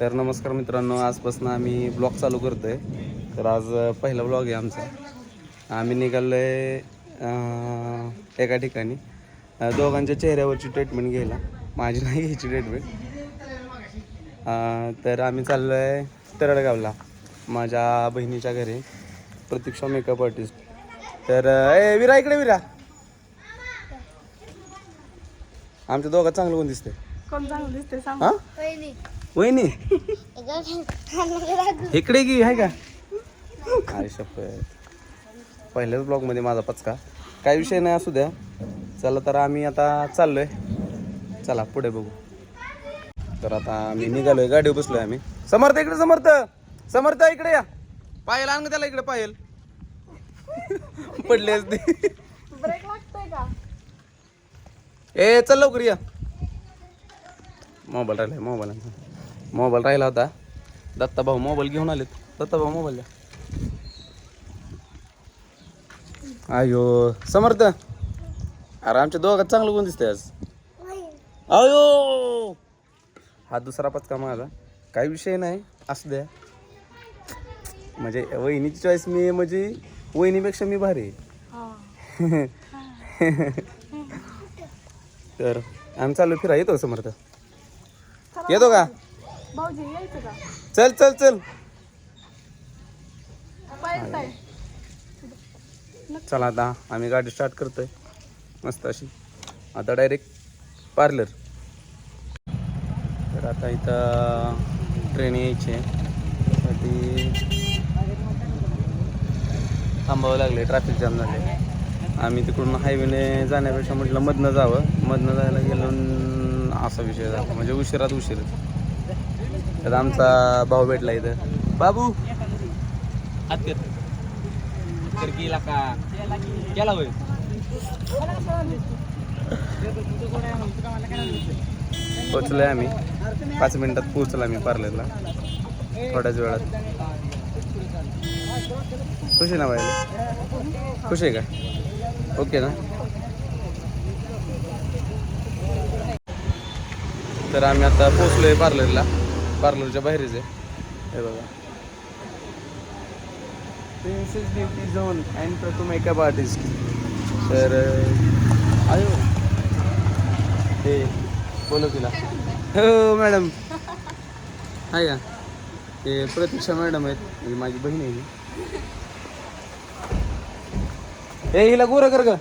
तर नमस्कार मित्रांनो आजपासून आम्ही ब्लॉग चालू करतोय. तर आज पहिला ब्लॉग आहे आमचा. आम्ही निघालो आहे एका ठिकाणी. दोघांच्या चेहऱ्यावरची ट्रीटमेंट घ्यायला. माझी नाही घ्यायची ट्रीटमेंट तर आम्ही चाललो आहे तरडगावला माझ्या बहिणीच्या घरी. प्रतीक्षा मेकअप आर्टिस्ट तर ए विरा इकडे विरा. आमच्या दोघात चांगलं कोण दिसतंय. कोण चांगलं दिसते सांग. हा? वहिनी. इकडे की आहे का? काय शपथ. पहिल्याच ब्लॉगमध्ये माझा पचका. काय विषय नाही असू द्या. चला तर आम्ही आता चाललोय. चला पुढे बघू. तर आता आम्ही निघालोय गाडीवर बसलोय आम्ही. समर्थ इकडे समर्थ. समर्थ इकडे या. पायल आण गं त्याला इकडे पायल. पडले असते ब्रेक लागतोय का? ए चल लवकर या. मोबाईल राहिला मोबाईल मोबाईल राहिला होता. दत्ता भाऊ मोबाईल घेऊन आलेत. दत्ता भाऊ मोबाईल द्या. अयो समर्थ. अरे आमच्या दोघात चांगलं कोण दिसतंय आज. अयो! हा दुसरा पचका माझा. काही विषय नाही असू द्या. म्हणजे वहिनीची चॉईस मी म्हणजे वहिनीपेक्षा मी भारी. आहे. तर आम्ही चालू फिरा येतो समर्थ? येतो का? भाऊजी यायचं का? चल चल चल. पाहिजे चला आता आम्ही गाडी स्टार्ट करतोय. मस्त अशी. आता डायरेक्ट पार्लर तर आता इथं ट्रेन यायची. आहे साठी थांबावं लागले ट्रॅफिक जाम झाले आम्ही तिकडून हायवेने जाण्यापेक्षा म्हटलं मधनं जावं. मधनं जायला गेलो असा विषय झाला. म्हणजे उशिरात उशीर तर आमचा भाऊ भेटला इथं. बाबू! हात कर तर गेला का? गेला होय. पोचलोय आम्ही. पाच मिनिटात पोहोचलो आम्ही पार्लरला. थोड्याच वेळात. खुश आहे ना बायला खुश आहे का? ओके ना? तर आम्ही आता पोचलोय पार्लरला. पार्लरच्या बाहेरच आहे. हे बघा. Princess beauty zone and Pratham makeup artist तर आयो. हे बोलो तिला. हो मॅडम. आहे का? ते प्रतीक्षा मॅडम आहेत. म्हणजे माझी बहीण आहे ही. ए हिला गोरं कर ग.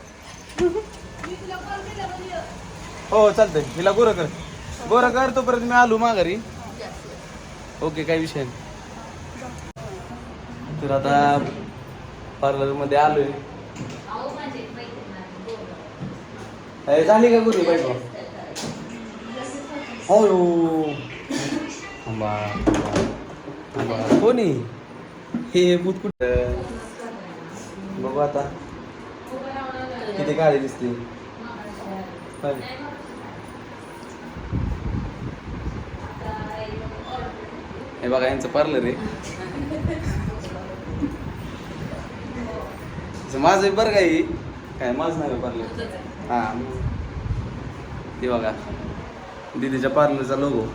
हो चालतंय. हिला गोरं कर. गोरं कर तोपर्यंत मी आलो माघारी. ओके काही विषय नाही. तर आता पार्लरमध्ये आलोय. झाली का गुरी बायको हो. थांबा. थांबा. कोणी? हे भूत कुठं? बघू आता. किती काळी दिसते हे बघा यांचं पार्लर आहे. माझं बरं काही काय माझं नाही पार्लर हा. ते बघा दीदीच्या पार्लरचा लोगो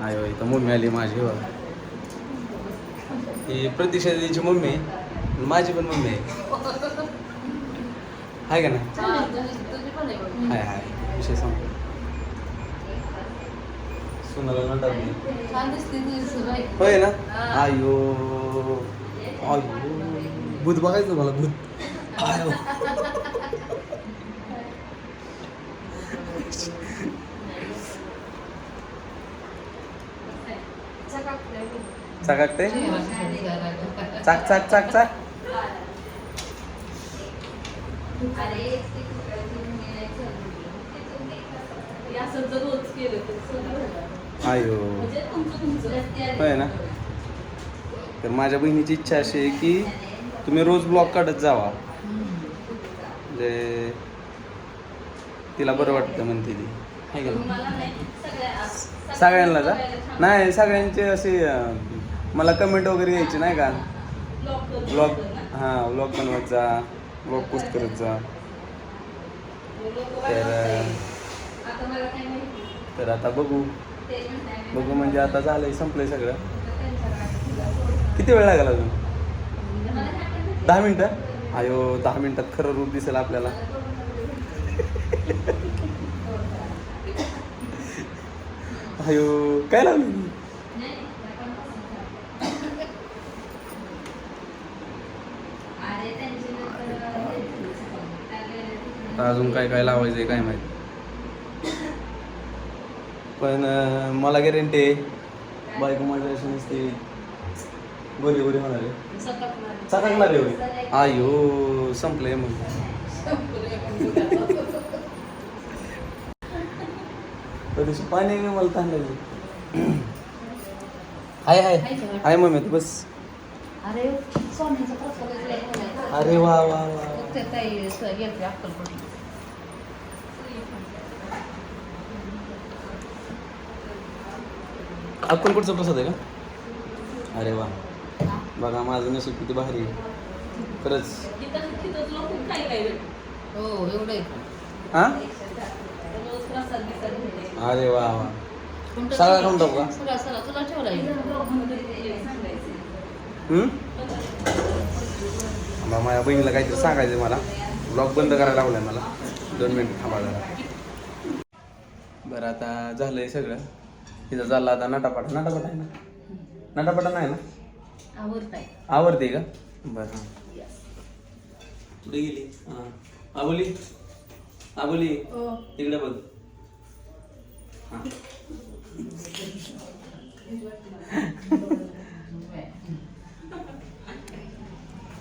आहे होय इथं मम्मी आली माझी बघा. ही प्रतीक्षा दीदीची मम्मी माझी पण मम्मी आहे. आहे का ना हाय हाय. विषय सांगतो सुनाला नंतर नाही होय ना? आयो. आयो. भूत बघायचं मला भूत. आयो. चाकाकते चाक चाक चाक चाक. आयो. होय ना? तर माझ्या बहिणीची इच्छा अशी आहे की तुम्ही रोज ब्लॉग काढत जावा. म्हणजे तिला बरं वाटतं म्हणते ती. आहे का सगळ्यांना जा. नाही सगळ्यांचे असे मला कमेंट वगैरे यायची नाही का? ब्लॉग हां ब्लॉग बनवत जा ब्लॉग पोस्ट करत जा. तर तर आता बघू. बघू म्हणजे आता झालंय संपलंय सगळं. किती वेळ लागला अजून? दहा मिनटं? अयो दहा मिनिटात खरं रूप दिसेल आपल्याला. अयो काय लागलं? अजून काय काय लावायचंय काय माहिती? पण मला गॅरंटी आहे बायको माझ्या अशी नसते बरी बरी होणार आहे चकाकणार आहे होय. आयो संपलंय मग थोडीशी पाणी मला तांदळाची हाय हाय हाय मम्मी तू बस अरे सोन्याचा प्रसाद अरे वा वा वा ते अक्कलकोट अक्कलकोटचा प्रसाद आहे का? अरे वा. बघा माझं नशीब किती भारी आहे. खरंच. हो एवढं आहे. हा. अरे वा वा. कोणतं सगळा खाऊन टाकू का? माझ्या बहिणीला काहीतरी सांगायचं मला. ब्लॉग बंद करायला लावलाय मला. दोन मिनिट थांबा जरा. बरं आता झालंय सगळं. तिथं झालं आता नटापाटा नटापाटा आहे ना? नटापाटा नाही ना? आवडताय आवडते का? बरं. हां कुठे गेली? हां. आबोली? आबोली तिकडे बघ. हां.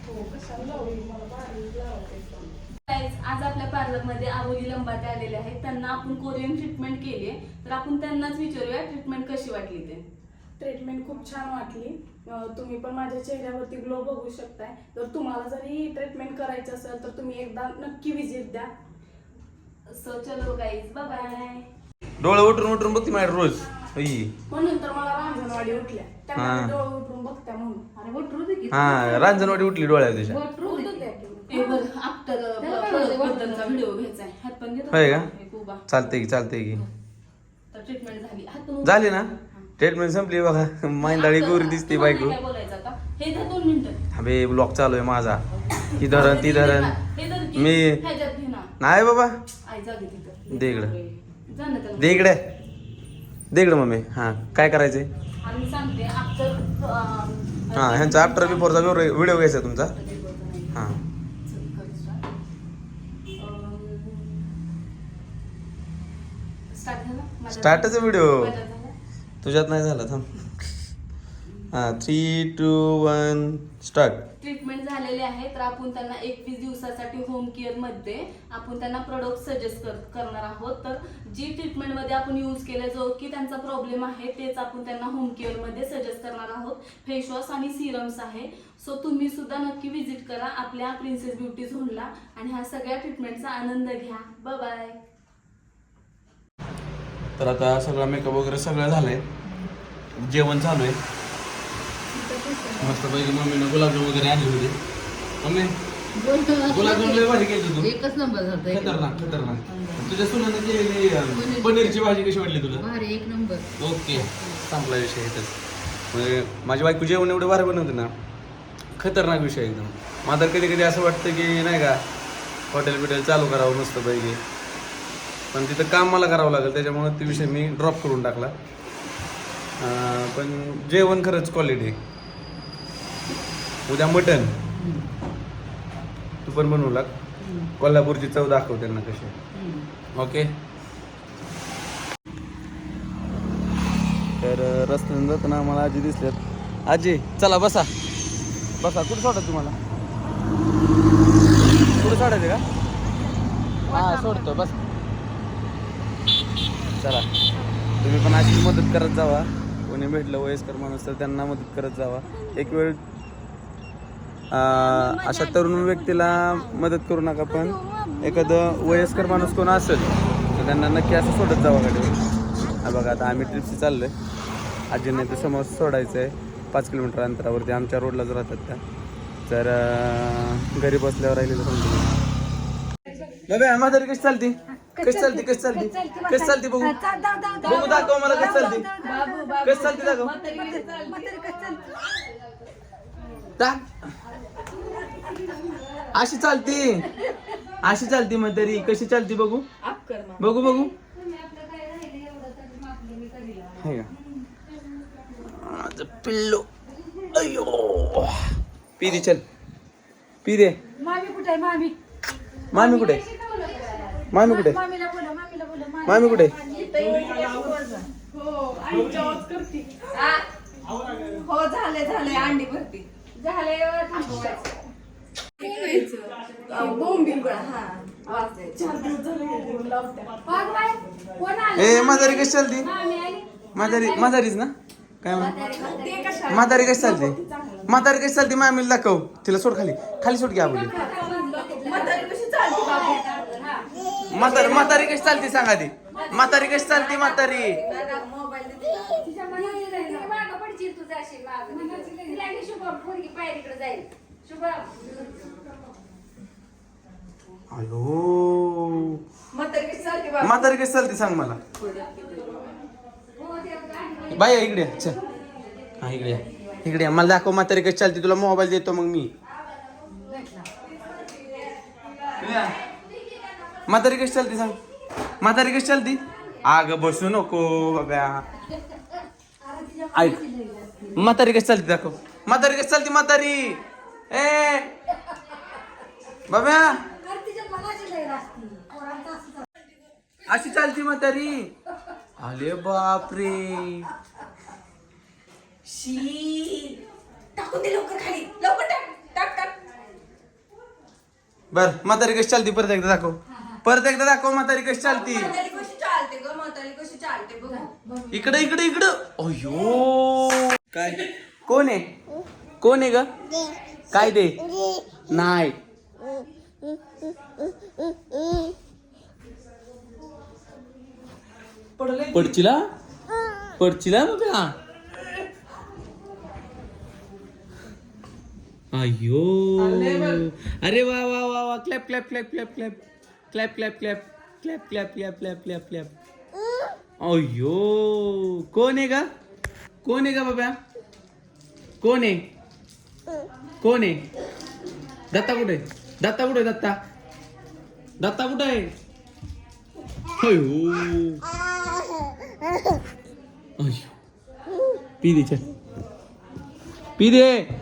Guys, आज आपल्या पार्लरमध्ये आबोली लंबाते आलेले आहेत. त्यांना आपण कोरियन ट्रीटमेंट केली आहे. तर आपण त्यांनाच विचारूया ट्रीटमेंट कशी वाटली ते. ट्रीटमेंट खूप छान वाटली. तुम्ही पण माझ्या चेहऱ्यावरती ग्लो बघू शकताय. जर तुम्हाला जरी ट्रीटमेंट करायचं असेल तर तुम्ही एकदा नक्की विजिट द्या. सो चलो गाईज बाय डोळे उठून उठून बघते माझ्या रोज. म्हणून तर मला रांजणवाडी उठल्या. त्यामुळे डोळे उठून बघत्या म्हणून. अरे वटरू दे की. हा रांजणवाडी उठली डोळ्या वटरू दे की. आफ्टर त्याला काय होतंय? बद्दलचा व्हिडिओ घ्यायचा आहे. हात पण घेतो. होय का? एक उभा. चालते की चालते की. तर ट्रीटमेंट झाली. हात पण झाली ना? ट्रीटमेंट संपली बघा. मांदाळी गोरी दिसते बायको. काय बोलायचं आता? हे धर दोन मिनिटं. अबे ब्लॉक चालू आहे माझा. ती धरण ती धरण. हे धर की. मी- ह्याच्यात घे ना. नाही बाबा. आई जागे तिथं. दे इकडं. जा ना त्याला. दे इकडे. दे इकडे मम्मी. हा. काय करायचंय? आणि मी सांगते आफ्टर हा ह्यांचा आफ्टर बिफोरचा व्हिडिओ घ्यायचा तुमचा. स्टार्टच व्हिडिओ? तुझ्यात नाही झाला थांब. हा three two one start treatment झालेले आहे तर आपण त्यांना एकवीस दिवसासाठी होम केअरमध्ये आपण त्यांना प्रोडक्ट सजेस्ट कर करणार आहोत. तर जी ट्रीटमेंटमध्ये आपण यूज केले जो की त्यांचा प्रॉब्लेम आहे तेच आपण त्यांना होम केअरमध्ये सजेस्ट करणार आहोत. फेस वॉश आणि सिरम्स आहे. सो तुम्ही सुद्धा नक्की विजिट करा आपल्या प्रिन्सेस ब्युटी झोनला आणि ह्या सगळ्या ट्रीटमेंटचा आनंद घ्या. बाय तर आता सगळं मेकअप वगैरे सगळं झालंय. जेवण चालू आहे. मस्त पैकी मम्मीनं गुलाबजाम वगैरे आणले होते. मम्मी गुलाबजाम लय भारी केली तू. एकच नंबर खतरनाक खतरनाक. तुझ्या सुनानं केलेली पनीरची भाजी कशी वाटली तुला? एक नंबर. ओके. संपला विषय इथंच म्हणजे माझी बायको जेवण एवढे भारी बनवते ना खतरनाक विषय एकदम. तर कधी कधी असं वाटतं की नाही का हॉटेल बिटेल चालू करावं मस्त पैकी पण तिथं काम मला करावं लागेल त्याच्यामुळे ते विषय मी ड्रॉप करून टाकला. पण जेवण खरंच क्वालिटी उद्या मटन तू पण बनवू लाग. कोल्हापूरची चव दाखव त्यांना कशी ओके? तर रस्त्याने जाताना मला आजी दिसल्यात आजी चला बसा. बसा कुठं सोडा तुम्हाला? कुठं सोडायचं का? हा सोडतो बस. चला. तुम्ही पण अशी मदत करत जावा. कोणी भेटलं वयस्कर माणूस तर त्यांना मदत करत जावा. एक वेळ अशा तरुण व्यक्तीला मदत करू नका पण. एखादं वयस्कर माणूस कोण असेल तर त्यांना नक्की असं सोडत जावा गाडीवर. हा बघा आता आम्ही ट्रिपशी चाललो आहे आजीने ते समोर सोडायचं आहे पाच किलोमीटर अंतरावरती आमच्या रोडलाच राहतात त्या. तर घरी बसल्यावर राहिले तर समजून बाबा म्हातारी कशी चालती? कशी चालती कशी चालती? कशी चालती बघू? बघू दाखव मला कशी चालती. बाबू बाबू कशी चालती दाखव. अशी चालती. अशी चालती म्हातारी. कशी चालती बघू. बघू बघू. पिल्लो. अयो पी दे चल. पी दे मामी कुठे आहे? मामी. मामी कुठे मामी कुठे? मामी कुठे? हो झाले झाले अंडी भरती. झाले ए कशी चालते? माझारी माझारीच ना? काय म्हातारी कशी चालते? म्हातारी कशी चालते? मामीला दाखव. तिला सोड खाली. खाली सोड घ्या बोली म्हातारी म्हातारी कशी चालते सांगा ती? म्हातारी कशी चालते म्हातारी? हॅलो म्हातारी कशी चालते सांग मला. बाय इकडे चल. हा इकडे इकडे मला दाखव म्हातारी कशी चालते. तुला मोबाईल देतो मग मी. म्हातारी कशी चालते सांग? म्हातारी कशी चालती? आग बसू नको बाब्या. ऐक म्हातारी कशी चालते दाखव. म्हातारी कशी चालते म्हातारी? ए! बाब्या. अशी चालती म्हातारी? अरे बापरे. शी. टाकून दे लवकर खाली. लवकर टाक टाक टाक. बर म्हातारी कशी चालती परत एकदा दाखव. परत एकदा दाखव म्हातारी कशी चालती. म्हातारी कशी चालते ग म्हातारी कशी चालते बघू. इकडे इकडे इकडं. अयो काय? कोण आहे? कोण आहे ग? काय दे नाही पडचिला? पडचिला बघा. अयो अरे वा वा वा वा. Clap clap clap clap clap. Clap clap clap clap clap clap clap clap clap अयो कौन है का? कौन है का बाबा? कौन है? कौन है? दत्ता कुठे? दत्ता कुठे दत्ता? दत्ता कुठे आहे? अयो अयो पी दे चल. पी दे.